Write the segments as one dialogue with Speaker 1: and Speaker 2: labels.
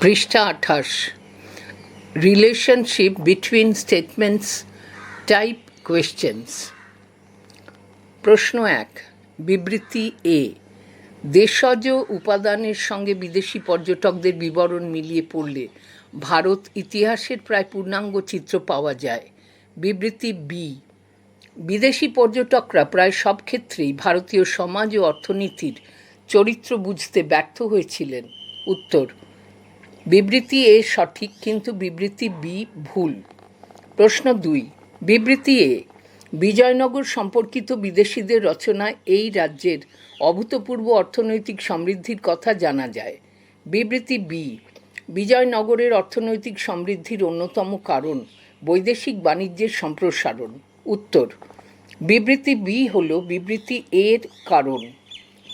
Speaker 1: পৃষ্ঠা আঠাশ relationship between statements type questions প্রশ্ন এক, বিবৃতি এ দেশজ উপাদানের সঙ্গে বিদেশি পর্যটকদের বিবরণ মিলিয়ে পড়লে ভারত ইতিহাসের প্রায় পূর্ণাঙ্গ চিত্র পাওয়া যায়। বিবৃতি বি বিদেশি পর্যটকরা প্রায় সব ক্ষেত্রেই ভারতীয় সমাজ ও অর্থনীতির চরিত্র বুঝতে ব্যর্থ হয়েছিলেন। উত্তর বিবৃতি এ সঠিক, কিন্তু বিবৃতি বি ভুল। প্রশ্ন দুই, বিবৃতি এ, বিজয়নগর সম্পর্কিত বিদেশিদের রচনায় এই রাজ্যের অভূতপূর্ব অর্থনৈতিক সমৃদ্ধির কথা জানা যায়। বিবৃতি বি, বিজয়নগরের অর্থনৈতিক সমৃদ্ধির অন্যতম কারণ, বৈদেশিক বাণিজ্যের সম্প্রসারণ। উত্তর, বিবৃতি বি হল বিবৃতি এর কারণ।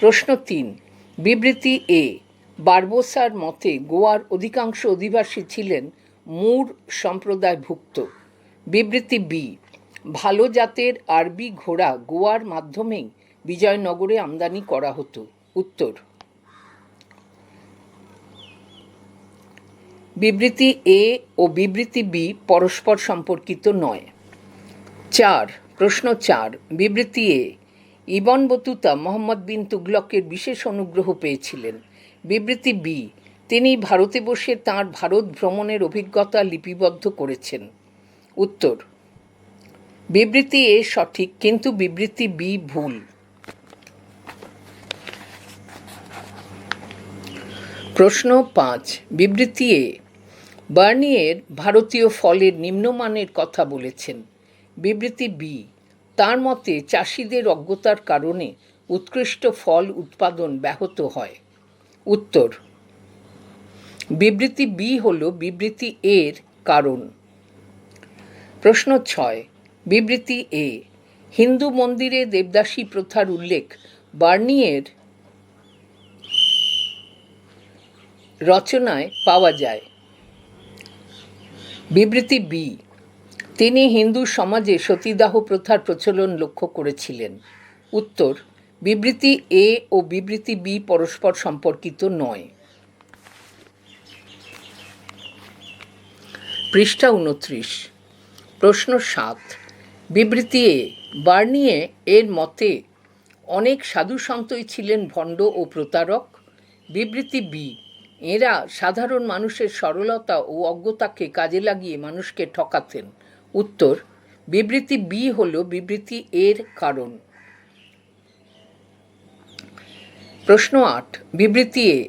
Speaker 1: প্রশ্ন তিন, বিবৃতি এ বারবোসার মতে গোয়ার অধিকাংশ অধিবাসী ছিলেন মুর সম্প্রদায়ভুক্ত। বিবৃতি বি, ভালো জাতের আরবি ঘোড়া গোয়ার মাধ্যমেই বিজয়নগরে আমদানি করা হতো। উত্তর। বিবৃতি এ ও বিবৃতি বি পরস্পর সম্পর্কিত নয়। চার, প্রশ্ন চার, বিবৃতি A, Ibn Battuta Muhammad bin তুগলকের বিশেষ অনুগ্রহ পেয়েছিলেন। বিবৃতি বি তিনি ভারতে বসে তাঁর ভারত ভ্রমণের অভিজ্ঞতা লিপিবদ্ধ করেছেন। উত্তর, বিবৃতি এ সঠিক, কিন্তু বিবৃতি বি ভুল। প্রশ্ন পাঁচ, বিবৃতি এ বার্নিয়ের ভারতীয় ফলের নিম্নমানের কথা বলেছেন। বিবৃতি বি তার মতে চাষিদের অজ্ঞতার কারণে উৎকৃষ্ট ফল উৎপাদন ব্যাহত হয়। উত্তর। বিবৃতি বি হল বিবৃতি এর কারণ। প্রশ্ন ছয়। বিবৃতি এ, হিন্দু মন্দিরে দেবদাসী প্রথার উল্লেখ বার্নিয়ের রচনায় পাওয়া যায়। বিবৃতি বি, তিনি হিন্দু সমাজে সতীদাহ প্রথার প্রচলন লক্ষ্য করেছিলেন। উত্তর বিবৃতি এ ও বিবৃতি বি পরস্পর সম্পর্কিত নয়। পৃষ্ঠা উনত্রিশ প্রশ্ন সাত। বিবৃতি এ, বার্নিয়ে এর মতে অনেক সাধু সন্তই ছিলেন ভণ্ড ও প্রতারক। বিবৃতি বি, এরা সাধারণ মানুষের সরলতা ও অজ্ঞতাকে কাজে লাগিয়ে মানুষকে ঠকাতেন। উত্তর, বিবৃতি বি হল বিবৃতি এর কারণ। প্রশ্ন আট, বিবৃতি এ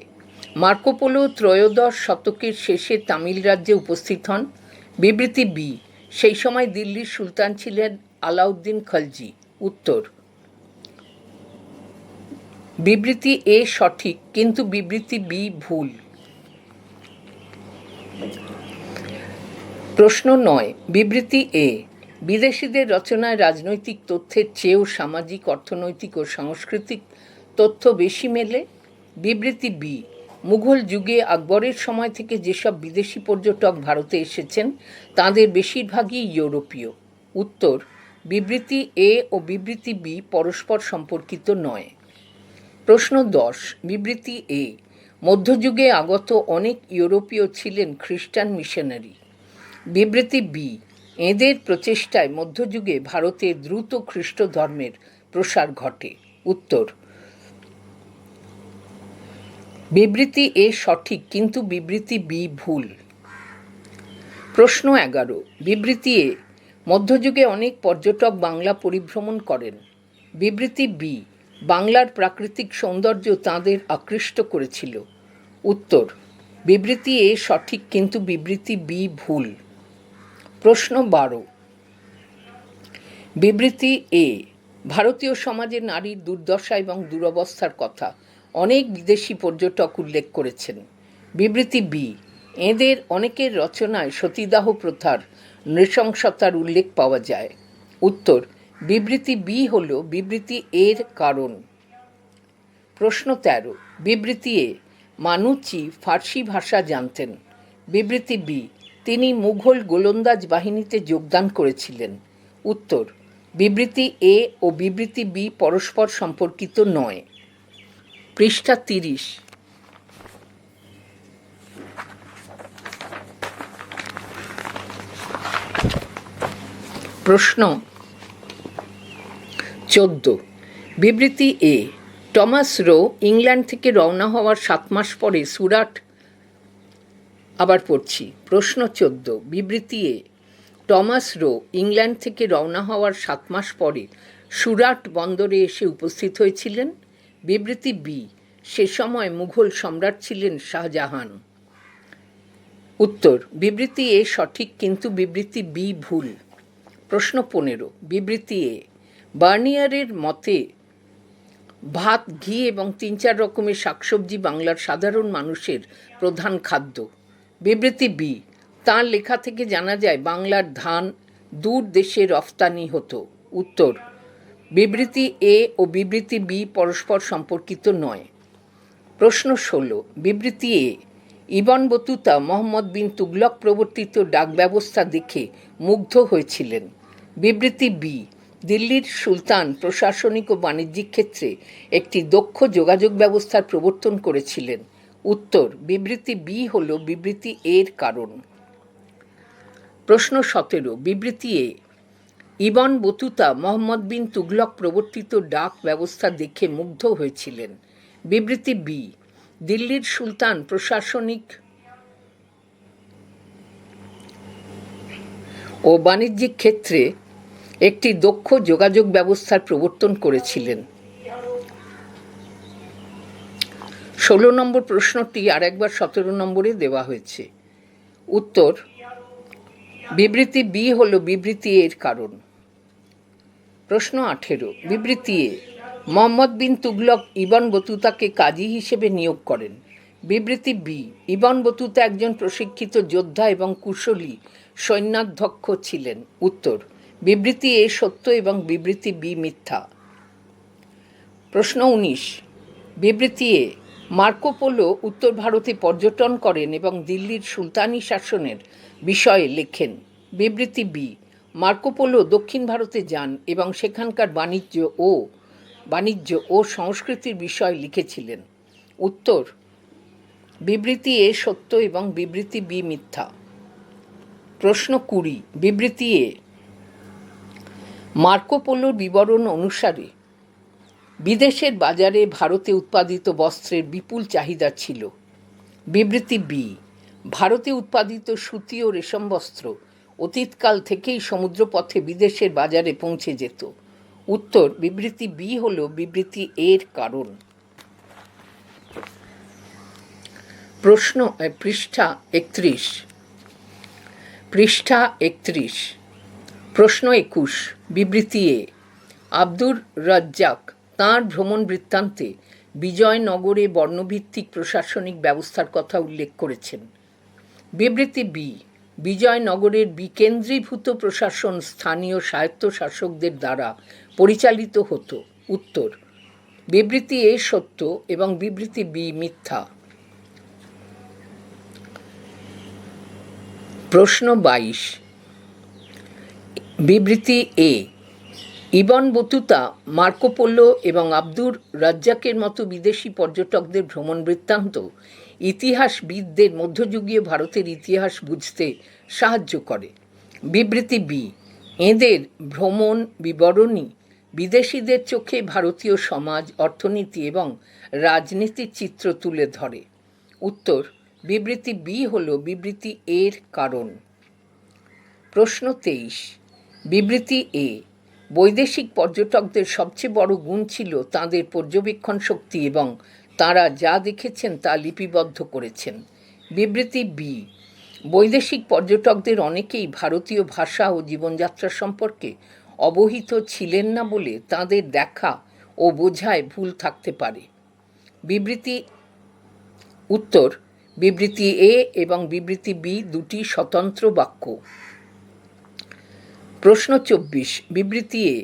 Speaker 1: মার্কোপোলো ত্রয়োদশ শতকের শেষে তামিল রাজ্যে উপস্থিত হন। বিবৃতি বি, সেই সময় দিল্লির সুলতান ছিলেন আলাউদ্দিন খলজি। উত্তর। বিবৃতি এ সঠিক, কিন্তু বিবৃতি বি ভুল। প্রশ্ন নয়, বিবৃতি এ, বিদেশিদের রচনায় রাজনৈতিক তথ্যের চেয়েও সামাজিক, অর্থনৈতিক ও সাংস্কৃতিক তথ্য বেশি মেলে, বিবৃতি বি, মুঘল যুগে আকবরের সময় থেকে যেসব বিদেশি পর্যটক ভারতে এসেছেন, তাদের বেশিরভাগই ইউরোপীয়। উত্তর, বিবৃতি এ ও বিবৃতি বি পরস্পর সম্পর্কিত নয়। প্রশ্ন দশ, বিবৃতি এ, মধ্যযুগে আগত অনেক ইউরোপীয় ছিলেন খ্রিস্টান মিশনারি। বিবৃতি বি, এদের প্রচেষ্টায় মধ্যযুগে ভারতে দ্রুত খ্রিস্ট ধর্মের প্রসার ঘটে। উত্তর বিবৃতি এ সঠিক, কিন্তু বিবৃতি বি ভুল। প্রশ্ন এগারো, বিবৃতি এ, মধ্যযুগে অনেক পর্যটক বাংলা পরিভ্রমণ করেন। বিবৃতি বি, বাংলার প্রাকৃতিক সৌন্দর্য তাঁদের আকৃষ্ট করেছিল। উত্তর, বিবৃতি এ সঠিক, কিন্তু বিবৃতি বি ভুল। প্রশ্ন বারো, বিবৃতি এ, ভারতীয় সমাজে নারীর দুর্দশা এবং দুরবস্থার কথা। অনেক বিদেশি পর্যটক উল্লেখ করেছেন। বিবৃতি বি, এদের অনেকের রচনায় সতীদাহ প্রথার নৃশংসতার উল্লেখ পাওয়া যায়। উত্তর, বিবৃতি বি হল বিবৃতি এর কারণ। প্রশ্ন তেরো, বিবৃতি এ মানুচি ফার্সি ভাষা জানতেন। বিবৃতি বি, তিনি মুঘল গোলন্দাজ বাহিনীতে যোগদান করেছিলেন। উত্তর, বিবৃতি এ ও বিবৃতি বি পরস্পর সম্পর্কিত নয়। পৃষ্ঠা তিরিশ। প্রশ্ন চোদ্দ। বিবৃতি এ, টমাস রো ইংল্যান্ড থেকে রওনা হওয়ার সাত মাস পরে সুরাট আবার পড়ছি। প্রশ্ন চোদ্দ। বিবৃতি এ, টমাস রো ইংল্যান্ড থেকে রওনা হওয়ার সাত মাস পরে সুরাট বন্দরে এসে উপস্থিত হয়েছিলেন। বিবৃতি বি, সে সময় মুঘল সম্রাট ছিলেন শাহজাহান। উত্তর, বিবৃতি এ সঠিক, কিন্তু বিবৃতি বি ভুল। প্রশ্ন পনেরো, বিবৃতি এ, বার্নিয়ারের মতে ভাত, ঘি এবং তিন চার রকমের শাকসবজি বাংলার সাধারণ মানুষের প্রধান খাদ্য। বিবৃতি বি, তাঁর লেখা থেকে জানা যায় বাংলার ধান দূর দেশে রফতানি হতো। উত্তর বিবৃতি এ ও বিবৃতি বি পরস্পর সম্পর্কিত নয়। প্রশ্ন ষোলো, বিবৃতি A, Ibn Battuta Muhammad bin Tughlaq প্রবর্তিত ডাক ব্যবস্থা দেখে মুগ্ধ হয়েছিলেন। বিবৃতি বি, দিল্লির সুলতান প্রশাসনিক ও বাণিজ্যিক ক্ষেত্রে একটি দক্ষ যোগাযোগ ব্যবস্থার প্রবর্তন করেছিলেন। উত্তর, বিবৃতি বি হল বিবৃতি এর কারণ। প্রশ্ন সতেরো, বিবৃতি A Ibn Battuta, Muhammad bin Tughlaq প্রবর্তিত ডাক ব্যবস্থা দেখে মুগ্ধ হয়েছিলেন। বিবৃতি বি দিল্লির সুলতান প্রশাসনিক ও বাণিজ্যিক ক্ষেত্রে একটি দক্ষ যোগাযোগ ব্যবস্থার প্রবর্তন করেছিলেন। ষোলো নম্বর প্রশ্নটি আরেকবার সতেরো নম্বরে দেওয়া হয়েছে। উত্তর, বিবৃতি বি হল বিবৃতি এর কারণ। প্রশ্ন আঠেরো, বিবৃতি এ, মোহাম্মদ বিন তুগলক ইবন বতুতাকে কাজী হিসেবে নিয়োগ করেন। বিবৃতি বি, ইবন বতুতা একজন প্রশিক্ষিত যোদ্ধা এবং কুশলী সৈন্যাধ্যক্ষ ছিলেন। উত্তর, বিবৃতি এ সত্য এবং বিবৃতি বি মিথ্যা। প্রশ্ন উনিশ, বিবৃতি এ, মার্কো পোলো উত্তর ভারতে পর্যটন করেন এবং দিল্লির সুলতানি শাসনের বিষয়ে লেখেন। বিবৃতি বি মার্কো পোলো দক্ষিণ ভারতে যান এবং সেখানকার বাণিজ্য ও বাণিজ্য ও সংস্কৃতির বিষয় লিখেছিলেন। উত্তর, বিবৃতি এ সত্য এবং বিবৃতি বি মিথ্যা। প্রশ্ন কুড়ি, বিবৃতি এ মার্কোপোলোর বিবরণ অনুসারে বিদেশের বাজারে ভারতে উৎপাদিত বস্ত্রের বিপুল চাহিদা ছিল। বিবৃতি বি, ভারতে উৎপাদিত সুতি ও রেশম বস্ত্র অতীতকাল থেকেই সমুদ্রপথে বিদেশের বাজারে পৌঁছে যেত। উত্তর, বিবৃতি বি হল বিবৃতি এর কারণ। প্রশ্ন পৃষ্ঠা একত্রিশ। পৃষ্ঠা একত্রিশ। প্রশ্ন একুশ, বিবৃতি এ। আব্দুর রাজ্জাক তাঁর ভ্রমণ বৃত্তান্তে বিজয়নগরে বর্ণভিত্তিক প্রশাসনিক ব্যবস্থার কথা উল্লেখ করেছেন। বিবৃতি বি বিজয়নগরের বিকেন্দ্রীভূত প্রশাসন স্থানীয় স্বায়ত্তশাসকদের দ্বারা পরিচালিত হতো। উত্তর, বিবৃতি এ সত্য এবং বিবৃতি বি মিথ্যা। প্রশ্ন বাইশ, বিবৃতি এ, ইবন বতুতা মার্কোপোলো এবং আব্দুর রাজ্জাকের মতো বিদেশি পর্যটকদের ভ্রমণ বৃত্তান্ত ইতিহাসবিদদের মধ্যযুগীয় ভারতের ইতিহাস বুঝতে সাহায্য করে। বিবৃতি বি, এদের ভ্রমণ বিবরণী বিদেশিদের চোখে ভারতীয় সমাজ, অর্থনীতি এবং রাজনীতির চিত্র তুলে ধরে। উত্তর, বিবৃতি বি হল বিবৃতি এর কারণ। প্রশ্ন তেইশ, বিবৃতি এ, বৈদেশিক পর্যটকদের সবচেয়ে বড় গুণ ছিল তাদের পর্যবেক্ষণ শক্তি এবং তারা যা দেখেছেন তা লিপিবদ্ধ করেছেন। বিবৃতি বি বৈদেশিক পর্যটকদের অনেকেই ভারতীয় ভাষা ও জীবনযাত্রা সম্পর্কে অবহিত ছিলেন না বলে তাদের দেখা ও বোঝায় ভুল থাকতে পারে। বিবৃতি, উত্তর, বিবৃতি এ এবং বিবৃতি বি দুটি স্বতন্ত্র বাক্য। প্রশ্ন চব্বিশ, বিবৃতি এ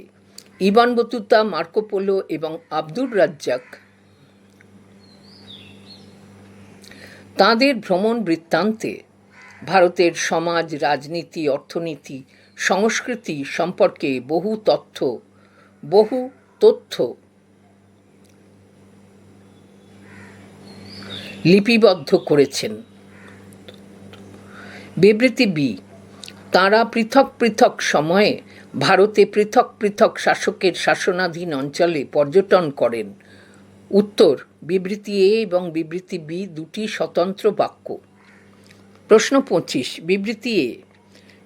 Speaker 1: ইবান বতুতা মার্কোপোলো এবং আব্দুর রাজ্জাক তাঁদের ভ্রমণ বৃত্তান্তে ভারতের সমাজ, রাজনীতি, অর্থনীতি, সংস্কৃতি সম্পর্কে বহু তথ্য বহু তথ্য লিপিবদ্ধ করেছেন। বিবৃতি বি, তাঁরা পৃথক পৃথক সময়ে ভারতে পৃথক পৃথক শাসকের শাসনাধীন অঞ্চলে পর্যটন করেন। উত্তর, বিবৃতি এ এবং বিবৃতি বি দুটি স্বতন্ত্র বাক্য। প্রশ্ন পঁচিশ, বিবৃতি এ,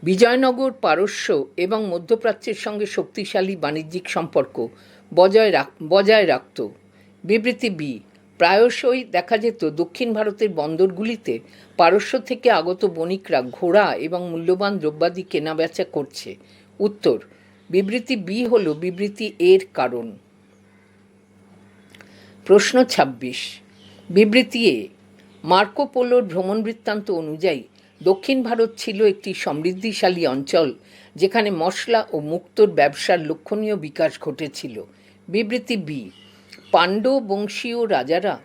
Speaker 1: বিজয়নগর পারস্য এবং মধ্যপ্রাচ্যের সঙ্গে শক্তিশালী বাণিজ্যিক সম্পর্ক বজায় রাখ, বজায় রাখত। বিবৃতি বি, প্রায়শই দেখা যেত দক্ষিণ ভারতের বন্দরগুলিতে পারস্য থেকে আগত বণিকরা ঘোড়া এবং মূল্যবান দ্রব্যাদি কেনাবেচা করছে। উত্তর, বিবৃতি বি হল বিবৃতি এর কারণ। প্রশ্ন ২৬ বিবৃতি এ মার্কো পোলোর ভ্রমণ বৃত্তান্ত অনুযায়ী দক্ষিণ ভারত ছিল একটি সমৃদ্ধিশালী অঞ্চল, যেখানে মশলা ও মুক্তোর ব্যবসার লক্ষণীয় বিকাশ ঘটেছিল। বিবৃতি বি পাণ্ড্য বংশীয় রাজারা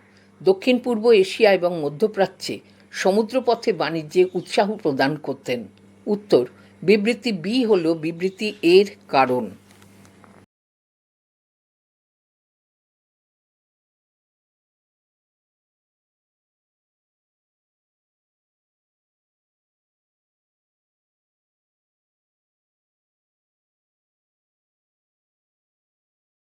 Speaker 1: দক্ষিণ পূর্ব এশিয়া এবং মধ্যপ্রাচ্যে সমুদ্রপথে বাণিজ্যে উৎসাহ প্রদান করতেন। উত্তর, বিবৃতি বি হল বিবৃতি এর কারণ।